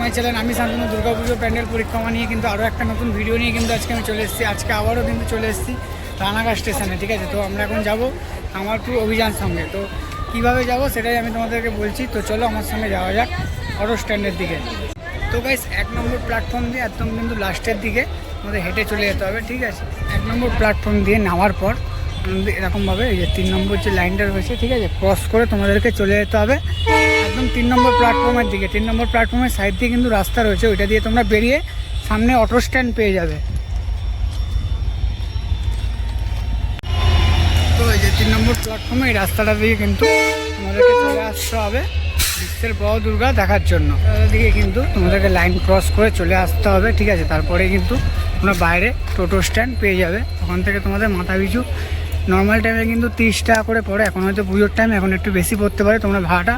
My channel আমি শান্তনু দুর্গাপুজো প্যান্ডেল পরিক্রমা নিয়ে কিন্তু আরও একটা নতুন ভিডিও নিয়ে কিন্তু আজকে আমি চলে এসেছি। আজকে আবারও কিন্তু চলে এসেছি রানাঘাট স্টেশনে, ঠিক আছে? তো আমরা এখন যাব আমার টু অভিযান সঙ্গে। তো কীভাবে যাব সেটাই আমি তোমাদেরকে বলছি। তো চলো আমার সঙ্গে যাওয়া যাক অটো স্ট্যান্ডের দিকে। তো গাইস এক নম্বর প্ল্যাটফর্ম দিয়ে একদম কিন্তু লাস্টের দিকে আমাদের হেঁটে চলে যেতে হবে, ঠিক আছে? এক নম্বর প্ল্যাটফর্ম দিয়ে নামার পর এরকমভাবে এই যে তিন নম্বর যে লাইনটা রয়েছে, ঠিক আছে? ক্রস করে তোমাদেরকে চলে যেতে হবে। একদম তিন নম্বর প্ল্যাটফর্মের দিকে। তিন নম্বর প্ল্যাটফর্মের সাইড দিয়ে কিন্তু রাস্তা রয়েছে, ওইটা দিয়ে তোমরা বেরিয়ে সামনে অটো স্ট্যান্ড পেয়ে যাবে। তো এই যে তিন নম্বর প্ল্যাটফর্মে এই রাস্তাটা দিয়ে কিন্তু তোমাদেরকে চলে আসতে হবে বিশ্বের বড় দুর্গা দেখার জন্য। দিকে কিন্তু তোমাদেরকে লাইন ক্রস করে চলে আসতে হবে, ঠিক আছে? তারপরে কিন্তু তোমরা বাইরে টোটো স্ট্যান্ড পেয়ে যাবে। ওখান থেকে তোমাদের মাথা পিছু নর্মাল টাইমে কিন্তু তিরিশ টাকা করে পড়ে। এখন হয়তো পুজোর টাইম এখন একটু বেশি পড়তে পারে। তোমরা ভাড়াটা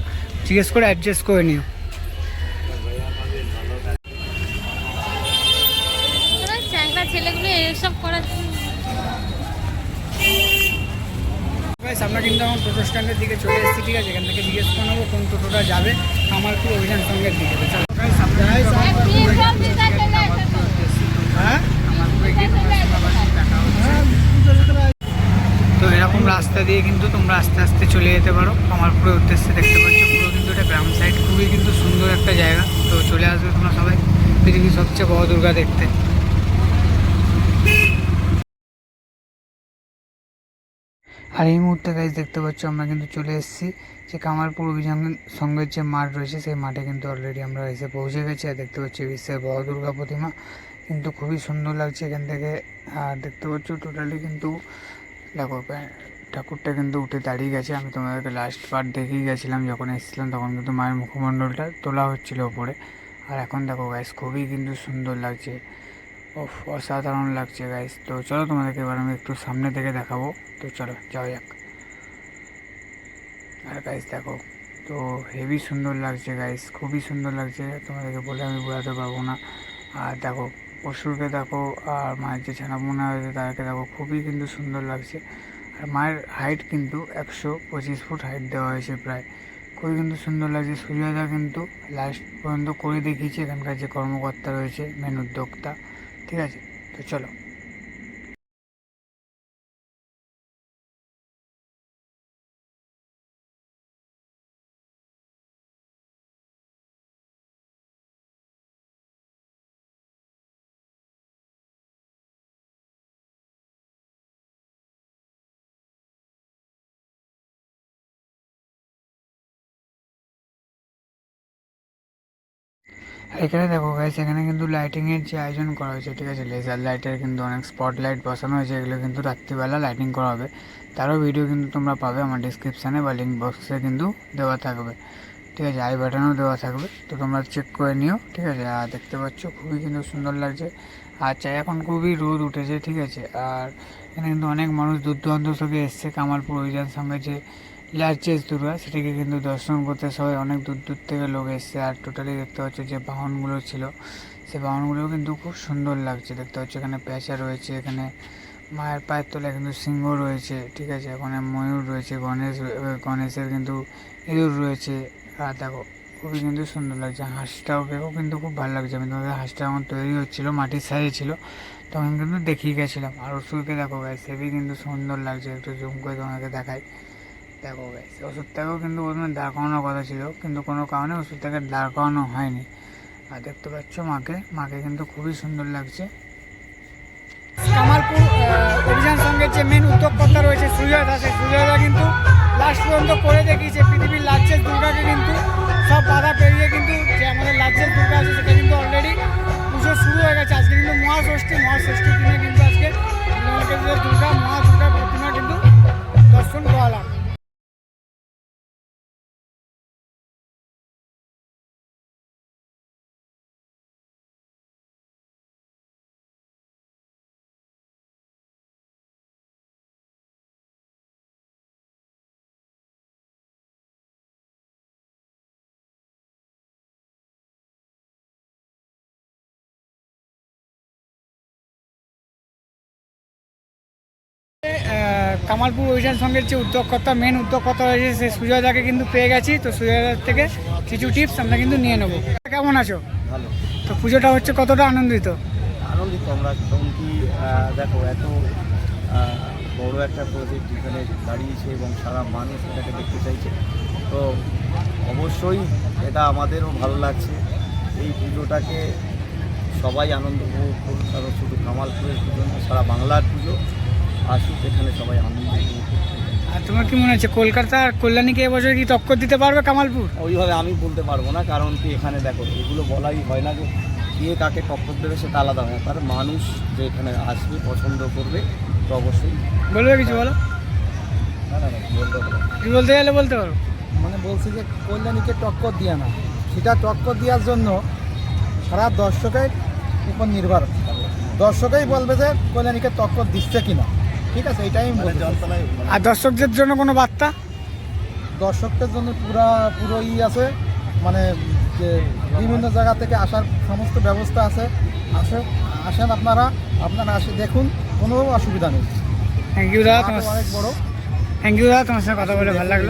জিজ্ঞেস করে অ্যাডজাস্ট করে নিও। আমরা কিন্তু এখন টোটো স্ট্যান্ডের দিকে চলে এসেছি ঠিক আছে? এখান থেকে জিজ্ঞেস করে নেব কোন টোটোটা যাবে। আমার কামালপুর অভিযান সঙ্গের দিকে। হ্যাঁ কামালপুরে গিয়ে তোমাদের সঙ্গে আবার দেখা হচ্ছে। তো এরকম রাস্তা দিয়ে কিন্তু তোমরা আস্তে আস্তে চলে যেতে পারো। কামালপুরের উদ্দেশ্যে দেখতে পাচ্ছ, পুরো কিন্তু এটা গ্রাম সাইড খুবই কিন্তু সুন্দর একটা জায়গা। তো চলে আসবে তোমরা সবাই, পৃথিবীর সবচেয়ে বড় দুর্গা দেখতে। আর এই মুহূর্তে গাইজ দেখতে পাচ্ছ, আমরা কিন্তু চলে এসেছি যে কামারপুর অভিযান সঙ্গের যে মাঠ রয়েছে, সেই মাঠে কিন্তু অলরেডি আমরা এসে পৌঁছে গেছি। আর দেখতে পাচ্ছি, বিশ্বের বড় দুর্গা প্রতিমা। কিন্তু খুবই সুন্দর লাগছে এখান থেকে। আর দেখতে পাচ্ছ টোটালি কিন্তু দেখো ঠাকুরটা কিন্তু উঠে দাঁড়িয়ে গেছে। আমি তোমাদেরকে লাস্ট পার্ট দেখেই গেছিলাম, যখন এসেছিলাম তখন কিন্তু মায়ের মুখমণ্ডলটা তোলা হচ্ছিল ওপরে আর এখন দেখো গাইস খুবই কিন্তু সুন্দর লাগছে। ওফ অসাধারণ লাগছে গাইস তো চলো তোমাদেরকে এবার আমি একটু সামনে থেকে দেখাবো। তো চলো, যাওয়া যাক। আর গাইস দেখো, তো হেভি সুন্দর লাগছে গাইস খুবই সুন্দর লাগছে। তোমাদেরকে বলে আমি বোঝাতে পারব না। আর দেখো পশুরকে দেখো আর মায়ের যে ছানাপোনা হয়েছে তাদেরকে দেখো খুবই কিন্তু সুন্দর লাগছে। আর মায়ের হাইট কিন্তু একশো পঁচিশ ফুট হাইট দেওয়া হয়েছে প্রায়। খুবই কিন্তু সুন্দর লাগছে। সূর্যদা কিন্তু লাস্ট পর্যন্ত করে দেখিয়েছে। এখানকার যে কর্মকর্তা রয়েছে মেন উদ্যোক্তা। ঠিক আছে? তো চলো। এখানে দেখো গাইস এখানে কিন্তু লাইটিং এর যে আয়োজন করা হয়েছে, ঠিক আছে? লেজার লাইটের কিন্তু অনেক স্পট লাইট বসানো হয়েছে, এগুলো কিন্তু রাত্রিবেলা লাইটিং করা হবে। তারও ভিডিও কিন্তু তোমরা পাবে, আমার ডিসক্রিপশানে বা লিঙ্ক বক্সে কিন্তু দেওয়া থাকবে। ঠিক আছে? আই বাটনও দেওয়া থাকবে। তো তোমরা চেক করে নিও, ঠিক আছে? আর দেখতে পাচ্ছ, খুবই কিন্তু সুন্দর লাগছে। আর চাই এখন খুবই রোদ উঠেছে, ঠিক আছে? আর এখানে কিন্তু অনেক মানুষ দূর দূরান্ত থেকে এসছে। কামালপুর অভিযান সঙ্গে যে লার্জেস্ট দুর্গা, সেটাকে কিন্তু দর্শন করতে সবাই অনেক দূর দূর থেকে লোক এসছে। আর টোটালি দেখতে পাচ্ছ যে বাহনগুলো ছিল সেই বাহনগুলো কিন্তু খুব সুন্দর লাগছে। দেখতে পাচ্ছ এখানে পেঁচা রয়েছে, এখানে মায়ের পায়ের তলায় কিন্তু সিংহ রয়েছে, ঠিক আছে? ওখানে ময়ূর রয়েছে, গণেশ, গণেশের কিন্তু ইঁদুর রয়েছে। আর দেখো, খুবই কিন্তু সুন্দর লাগছে। হাঁসটাও দেখো কিন্তু খুব ভালো লাগছে। আমি তোমাদের হাঁসটা আমার তৈরি হচ্ছিল, মাটির সাইজে ছিল, তখন কিন্তু দেখিয়ে গেছিলাম। আর ওষুধকে দেখো গাছ সেবি কিন্তু সুন্দর লাগছে। একটু জুম করে তোমাকে দেখাই। দেখো গাইস ওষুধটাকেও কিন্তু প্রথমে দাঁড় করানোর কথা ছিল, কিন্তু কোনো কারণে ওষুধটাকে দাঁড় করানো হয়নি। আর দেখতে পাচ্ছ মাকে মাকে কিন্তু খুবই সুন্দর লাগছে। কামালপুর অভিযান সঙ্গে যে মেন উদ্যোগকর্তা রয়েছে সুজয় দাস, এই সুজয় কিন্তু লাস্ট পর্যন্ত করে দেখিয়েছে পৃথিবীর লার্জেস্ট দুর্গাকে কিন্তু। সব বাধা পেরিয়ে কিন্তু যে আমাদের লার্জেস্ট দুর্গা আছে, সেটা কিন্তু অলরেডি পুজো শুরু হয়ে গেছে। আজকে কিন্তু মহাষষ্ঠী মহাষষ্ঠীর কামালপুর অভিযান সঙ্গের যে উদ্যোগকর্তা মেন উদ্যোগকর্তা রয়েছে সেই সুজয়দাকে কিন্তু পেয়ে গেছি। তো সুজয়দার থেকে কিছু টিপস আমরা কিন্তু নিয়ে নেব। কেমন আছো? ভালো। তো পুজোটা হচ্ছে কতটা আনন্দিত? আনন্দিত আমরা কারণ কি দেখো এত বড় একটা প্রজেক্ট এখানে দাঁড়িয়েছে এবং সারা মানুষ এটাকে দেখতে চাইছে। তো অবশ্যই এটা আমাদেরও ভালো লাগছে। এই পুজোটাকে সবাই আনন্দ উপভোগ করুক কারণ শুধু কামালপুরের পুজো না সারা বাংলার পুজো। আসুক এখানে সবাই আনন্দ আর তোমার কি মনে হচ্ছে কলকাতা আর কল্যাণীকে এবছর কি টক্কর দিতে পারবে কামালপুর? ওইভাবে আমি বলতে পারব না কারণ কি এখানে দেখো এগুলো বলাই হয় না যে কে কাকে টক্কর দেবে সেটা আলাদা ব্যাপার। মানুষ যে এখানে আসবে পছন্দ করবে তো অবশ্যই। বলবে কিছু বলো? না বলতে। কি বলতে গেলে বলতে পারো। মানে বলছি যে কল্যাণীকে টক্কর দিয়ে না। সেটা টক্কর দেওয়ার জন্য সারা দর্শকের উপর নির্ভর। দর্শকেই বলবে যে কল্যাণীকে টক্কর দিচ্ছে কিনা। ঠিক আছে এটাই মানে মানে আর দর্শকদের জন্য কোনো বার্তা? দর্শকদের জন্য পুরা পুরো ই আছে মানে যে বিভিন্ন জায়গা থেকে আসার সমস্ত ব্যবস্থা আছে। আসে আসেন আপনারা আপনারা আসে দেখুন কোনো অসুবিধা নেই। থ্যাংক ইউ দাদা তোমার অনেক বড়। থ্যাংক ইউ দাদা তোমার সঙ্গে কথা বলে ভালো লাগল।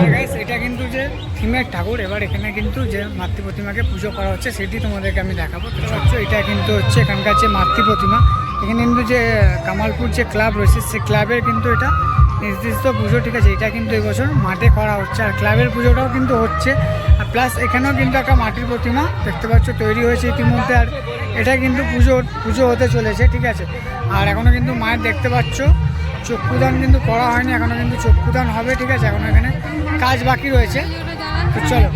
আর এটা কিন্তু যে থিমের ঠাকুর এবার এখানে কিন্তু যে মাতৃ প্রতিমাকে পুজো করা হচ্ছে সেটি তোমাদেরকে আমি দেখাবো। তো এটা কিন্তু হচ্ছে এখানকার যে মাতৃ প্রতিমা এখানে কিন্তু যে কামালপুর যে ক্লাব রয়েছে সেই ক্লাবের কিন্তু এটা নির্দিষ্ট পুজো, ঠিক আছে? এটা কিন্তু এবছর মাঠে করা হচ্ছে। আর ক্লাবের পুজোটাও কিন্তু হচ্ছে। আর প্লাস এখানেও কিন্তু একটা মাটির প্রতিমা দেখতে পাচ্ছ, তৈরি হয়েছে ইতিমধ্যে। আর এটা কিন্তু পুজো পুজো হতে চলেছে, ঠিক আছে? আর এখনও কিন্তু মায়ের দেখতে পাচ্ছ, চক্ষুদান কিন্তু করা হয়নি, এখনও কিন্তু চক্ষুদান হবে, ঠিক আছে? এখন এখানে কাজ বাকি রয়েছে। তো চলো।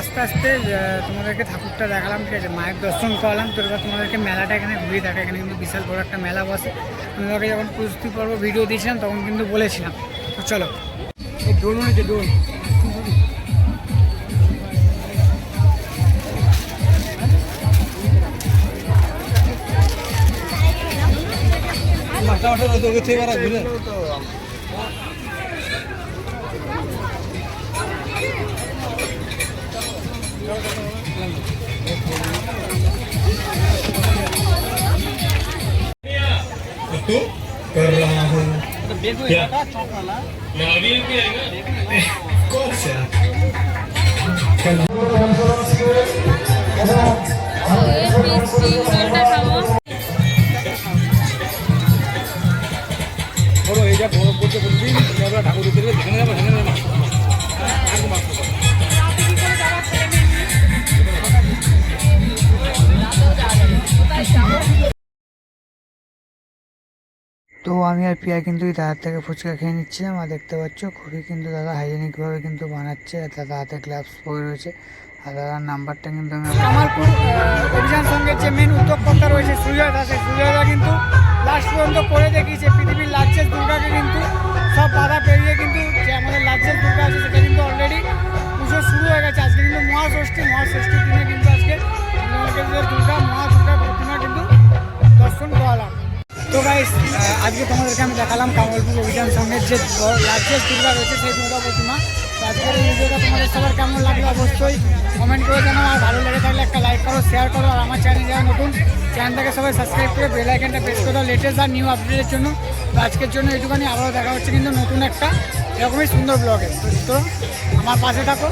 আস্তে আস্তে তোমাদেরকে ঠাকুরটা দেখালাম, ঠিক আছে? মায়ের দর্শন করালাম তোর বা তোমাদেরকে মেলাটা এখানে ঘুরিয়ে দেখা এখানে কিন্তু বিশাল বড় একটা মেলা বসে। আমি ওকে যখন প্রস্তুতি পর্ব ভিডিও দিয়েছিলাম, তখন কিন্তু বলেছিলাম। তো চলো। এই ডোল হয়েছে ডোল মাথা মাথা তো ঘুরে Kalau perlahan ya. Ya ya ya ya ya ya ya আমি আর পিয়া কিন্তু দাদার থেকে ফুচকা খেয়ে নিচ্ছিলাম, আর দেখতে পাচ্ছ খুবই কিন্তু দাদা হাইজেনিকভাবে কিন্তু বানাচ্ছে দাদা হাতে গ্লাভস পরে রয়েছে। আর দাদার নাম্বারটা কিন্তু আমি কামালপুর অভিযান সঙ্গে যে মেন উদ্যোগকর্তা রয়েছে সুজয় দাস এই সুজয় দা কিন্তু লাস্ট পর্যন্ত করে দেখিয়েছে, পৃথিবীর লার্জেস্ট দুর্গাকে কিন্তু সব বাধা পেরিয়ে কিন্তু যে আমাদের লার্জেস্ট দুর্গা আছে সেটা কিন্তু অলরেডি পুজো শুরু হয়ে গেছে। আজকে কিন্তু মহাষষ্ঠী, মহাষষ্ঠীর দিনে কিন্তু আজকে আজকে তোমাদেরকে আমি দেখালাম কামালপুর অভিযান সঙ্গের যে লার্জেস্ট দুর্গা রয়েছে সেই দুর্গা প্রতিমা। আজকের এই ভিডিওটা তোমাদের সবার কেমন লাগল অবশ্যই কমেন্ট করে জানাও, আর ভালো লেগে থাকলে একটা লাইক করো শেয়ার করো, আর আমার চ্যানেল যারা নতুন চ্যানেলটাকে সবাই সাবস্ক্রাইব করে বেল আইকনটা প্রেস করে লেটেস্ট আর নিউ আপডেটের জন্য। তো আজকের জন্য এইটুখানি আবারও দেখা হচ্ছে কিন্তু নতুন একটা এরকমই সুন্দর ব্লগে তো আমার পাশে থাকো।